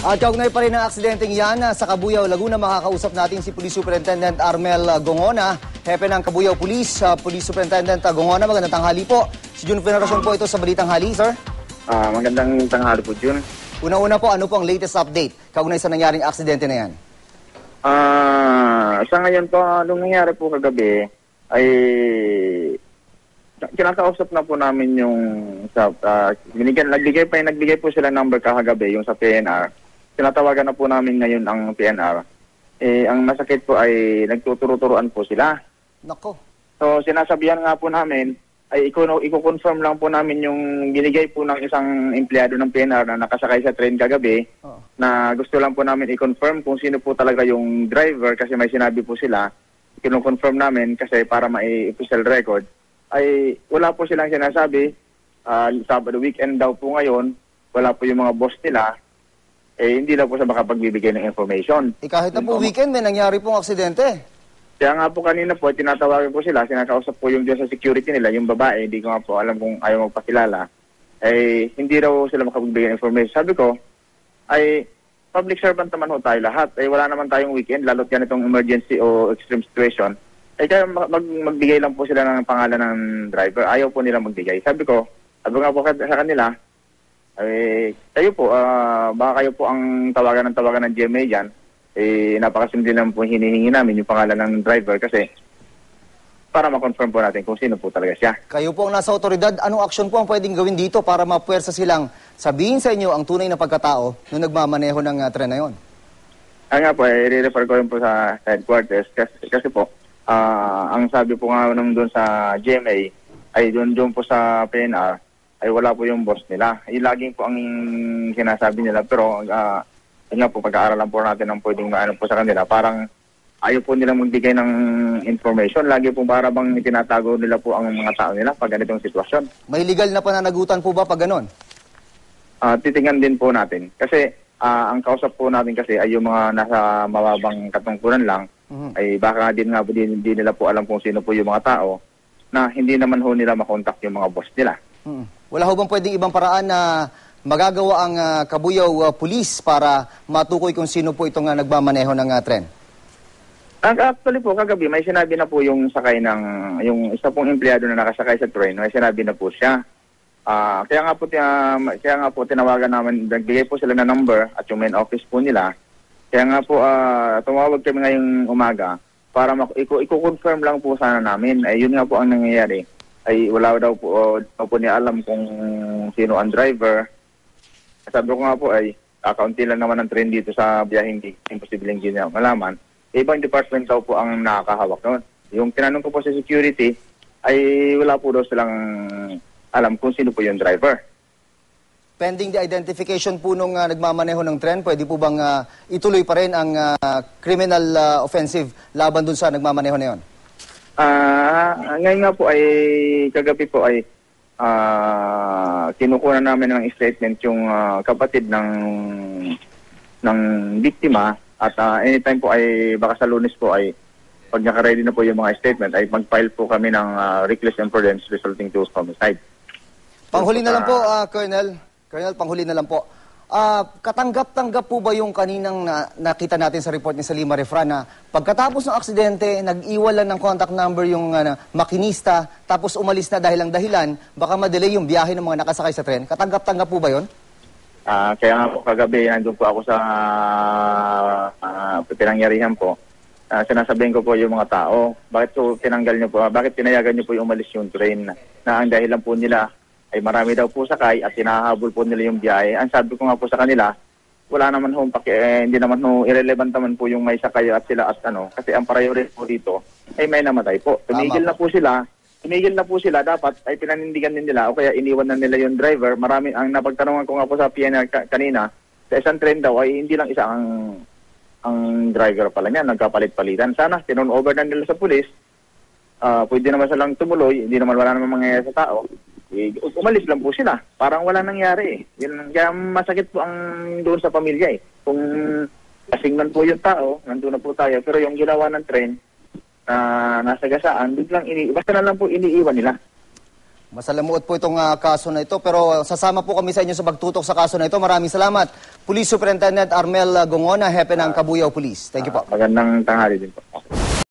At kaugnay pa rin ng aksidenteng yan, ah, sa Kabuyaw, Laguna, makakausap natin si Police Superintendent Armel ah, Gongona, hepe ng Kabuyaw Police, ah, Police Superintendent ah, Gongona. Magandang tanghali po. Si Jun Veneracion po ito sa Balitang Hali, sir. Ah, magandang tanghali po, Jun. Una-una po, ano po ang latest update kaugnay sa nangyaring aksidente na yan? Ah, sa ngayon po, nung nangyari po kagabi, ay kinakausap na po namin yung sa uh, binigyan nagbigay pa nagbigay po sila number kahagabi yung sa PNR. Tinatawagan na po namin ngayon ang PNR. Eh ang masakit po ay nagtuturo-turuan po sila. Nako. So sinasabihan nga po namin ay i-confirm lang po namin yung binigay po ng isang empleyado ng PNR na nakasakay sa train kagabi Oo. na gusto lang po namin i-confirm kung sino po talaga yung driver kasi may sinabi po sila. Kino-confirm namin kasi para mai-official record ay wala po silang sinasabi. Ah, Sabado weekend daw po ngayon, wala po yung mga boss nila. Eh hindi daw po sa makapagbibigay ng information. Eh, kahit na po weekend, may nangyari pong aksidente. Kaya nga po kanina po, tinatawagan ko sila, sinakausap po yung dyan sa security nila, yung babae, hindi ko nga po alam kung ayaw magpakilala. Eh, hindi raw sila makapagbigay ng information. Sabi ko, ay public servant naman ho tayo lahat. Eh, wala naman tayong weekend, lalo't yan itong emergency o extreme situation. Eh, kaya mag, mag- magbigay lang po sila ng pangalan ng driver. Ayaw po nila magbigay. Sabi ko, sabi nga po sa kanila, eh, kayo po, ah, baka kayo po ang tawagan ng tawagan ng GMA dyan. Eh, napakasimple lang po hinihingi namin yung pangalan ng driver kasi para ma-confirm po natin kung sino po talaga siya. Kayo po ang nasa otoridad, anong aksyon po ang pwedeng gawin dito para mapuwersa silang sabihin sa inyo ang tunay na pagkatao nung nagmamaneho ng ah, tren na yon? Ang nga po, eh, i-refer ko rin po sa headquarters kasi, kasi po, ah, ang sabi po nga nung doon sa GMA ay doon doon po sa PNR ay wala po yung boss nila. Ay laging po ang sinasabi nila pero ah, yun nga po pag-aaralan po natin ang pwedeng maano po sa kanila. Parang ayaw po nila magbigay ng information. Lagi po para bang tinatago nila po ang mga tao nila pag ganitong sitwasyon. May legal na pananagutan po ba pag ganon? Ah, titingnan din po natin. Kasi ah, ang kausap po natin kasi ay yung mga nasa mababang katungkulan lang, Mhm. ay baka din nga po din, din nila po alam kung sino po yung mga tao na hindi naman ho nila makontak yung mga boss nila. Mm. Wala ho bang pwedeng ibang paraan na magagawa ang ah, Kabuyaw ah, Police para matukoy kung sino po itong ah, nagmamaneho ng ah, tren? Actually po kagabi may sinabi na po yung sakay ng yung isa pong empleyado na nakasakay sa train, may sinabi na po siya. Ah, kaya nga po tina- kaya nga po tinawagan namin, nagbigay po sila ng number at yung main office po nila. Kaya nga po ah, tumawag kami ngayong umaga para mak- iko- i-confirm lang po sana namin. Ay yun nga po ang nangyayari. Ay wala daw po daw po niya alam kung sino ang driver. Sabi ko nga po ay kakaunti lang naman ang train dito sa biyaheng di imposible hindi niya malaman. Ibang department daw po ang nakakahawak noon. Yung tinanong ko po sa security ay wala po daw silang alam kung sino po yung driver. Pending the identification po nung ah, nagmamaneho ng tren, pwede po bang ah, ituloy pa rin ang ah, criminal ah, offensive laban dun sa nagmamaneho na yon? Ah, ngayon nga po ay kagabi po ay ah kinukuha namin ng statement yung ah, kapatid ng ng biktima at ah, anytime po ay baka sa lunes po ay pag naka-ready na po yung mga statement ay mag-file po kami ng ah, reckless imprudence resulting to homicide. Panghuli na lang po, ah, Colonel. Colonel, panghuli na lang po. Ah, katanggap-tanggap po ba yung kaninang na, nakita natin sa report ni Salima Refra na pagkatapos ng aksidente, nag-iwan lang ng contact number yung na- makinista, tapos umalis na dahil ang dahilan, baka madelay yung biyahe ng mga nakasakay sa tren? Katanggap-tanggap po ba yon? Ah, kaya nga po kagabi nandun po ako sa uh, pinangyarihan po. Ah, sinasabihin ko po yung mga tao, bakit po tinanggal niyo po, bakit pinayagan niyo po yung umalis yung train na ang dahilan po nila ay marami daw po sakay at tinahabol po nila yung biyahe. Ang sabi ko nga po sa kanila, wala naman ho, paki, eh, hindi naman ho, irrelevant naman po yung may sakay at sila at ano, kasi ang priority po dito ay may namatay po. Tumigil Tama na po sila, tumigil na po sila, dapat ay pinanindigan din nila o kaya iniwan na nila yung driver. Marami, ang napagtanungan ko nga po sa PNR ka- kanina, sa isang train daw ay hindi lang isa ang ang driver pala niya, nagkapalit-palitan. Sana, tinurn over na nila sa pulis, ah pwede naman silang tumuloy, hindi naman wala naman mangyayari sa tao. Eh, umalis lang po sila. Parang wala nangyari eh. Yun, kaya masakit po ang doon sa pamilya eh. Kung kasing man po yung tao, nandun na po tayo, pero yung ginawa ng train, na nasa gasaan, biglang ini basta na lang po iniiwan nila. Masalamuot po itong ah, kaso na ito pero sasama po kami sa inyo sa pagtutok sa kaso na ito. Maraming salamat. Police Superintendent Armel Gongona, hepe ng Kabuyaw Police. Thank you po. Magandang tanghali din po.